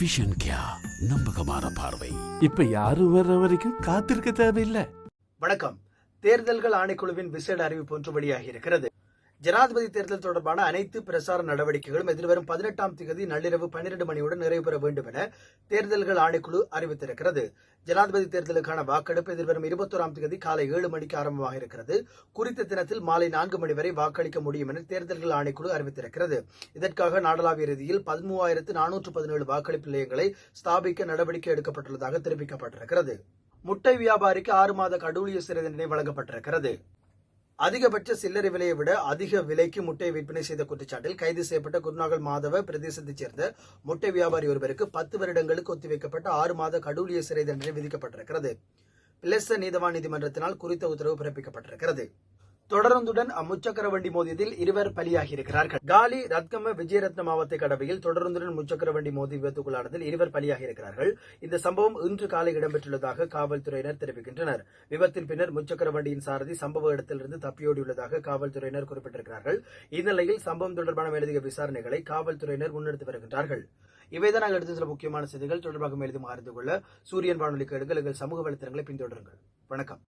Vision கியா நம்பகமான பார்வை. இப்ப யாரும் வர்ற வரைக்கும் காத்திருக்க தேவையில்லை. வணக்கம். தேர்தல்கள் ஆணைக்குழுவின் விசேட அறிவிப்பு ஒன்று வெளியாகி இருக்கிறது ஜனாதிபதி தேர்தல் தொடர்பான அனைத்து பிரசார நடவடிக்கைகளும் எதிர்வரும் பதினெட்டாம் தேதி நள்ளிரவு பன்னிரண்டு மணியுடன் நிறைவு பெற வேண்டும் என தேர்தல்கள் ஆணைக்குழு அறிவித்திருக்கிறது. ஜனாதிபதி தேர்தலுக்கான வாக்கெடுப்பு எதிர்வரும் இருபத்தோராம் தேதி காலை ஏழு மணிக்கு ஆரம்பமாக இருக்கிறது. குறித்த தினத்தில் மாலை நான்கு மணி வரை வாக்களிக்க முடியும் என தேர்தல்கள் ஆணைக்குழு அறிவித்திருக்கிறது. இதற்காக நாடளாவிய ரீதியில் பதிமூவாயிரத்து நானூற்று பதினேழு வாக்களிப்பு நிலையங்களை ஸ்தாபிக்க நடவடிக்கை எடுக்கப்பட்டுள்ளதாக தெரிவிக்கப்பட்டிருக்கிறது. முட்டை வியாபாரிக்கு ஆறு மாத கடூழிய சிறை தண்டனை வழங்கப்பட்டிருக்கிறது. அதிகபட்ச சில்லறை விலையை விட அதிக விலைக்கு முட்டை விற்பனை செய்த குற்றச்சாட்டில் கைது செய்யப்பட்ட குருநாகல் மாதவ பிரதேசத்தைச் சேர்ந்த முட்டை வியாபாரி ஒருவருக்கு பத்து வருடங்களுக்கு ஒத்திவைக்கப்பட்ட ஆறு மாத கடூலிய சிறை தண்டனை விதிக்கப்பட்டிருக்கிறது. பிளஸ நீதவான் நீதிமன்றத்தினால் குறித்த உத்தரவு பிறப்பிக்கப்பட்டிருக்கிறது. தொடர்ந்துடன் அம்முச்சக்கர வண்டி மோதியதில் இருவர் பலியாகியிருக்கிறார்கள். காலி ரத்கம விஜயரத்ன மாவட்ட கடவையில் தொடர்ந்துடன் முச்சக்கர வண்டி மோதி விபத்துக்குள்ளானதில் இருவர் பலியாகியிருக்கிறார்கள். இந்த சம்பவம் இன்று காலை இடம்பெற்றுள்ளதாக காவல்துறையினர் தெரிவிக்கின்றனர். விபத்தின் பின்னர் முச்சக்கர வண்டியின் சாரதி சம்பவ இடத்திலிருந்து தப்பியோடியுள்ளதாக காவல்துறையினர் குறிப்பிட்டிருக்கிறார்கள். இந்நிலையில் சம்பவம் தொடர்பான மேலதிக விசாரணைகளை காவல்துறையினர் முன்னெடுத்து வருகின்றார்கள். இவைதான் நாங்கள் எடுத்து சில முக்கியமான செய்திகள். தொடர்பாக மேலும் அறிந்து கொள்ள சூரியன் வானொலி எடுங்கள் எங்கள் சமூக வலைத்தளங்களை பின்தொடருங்கள். வணக்கம்.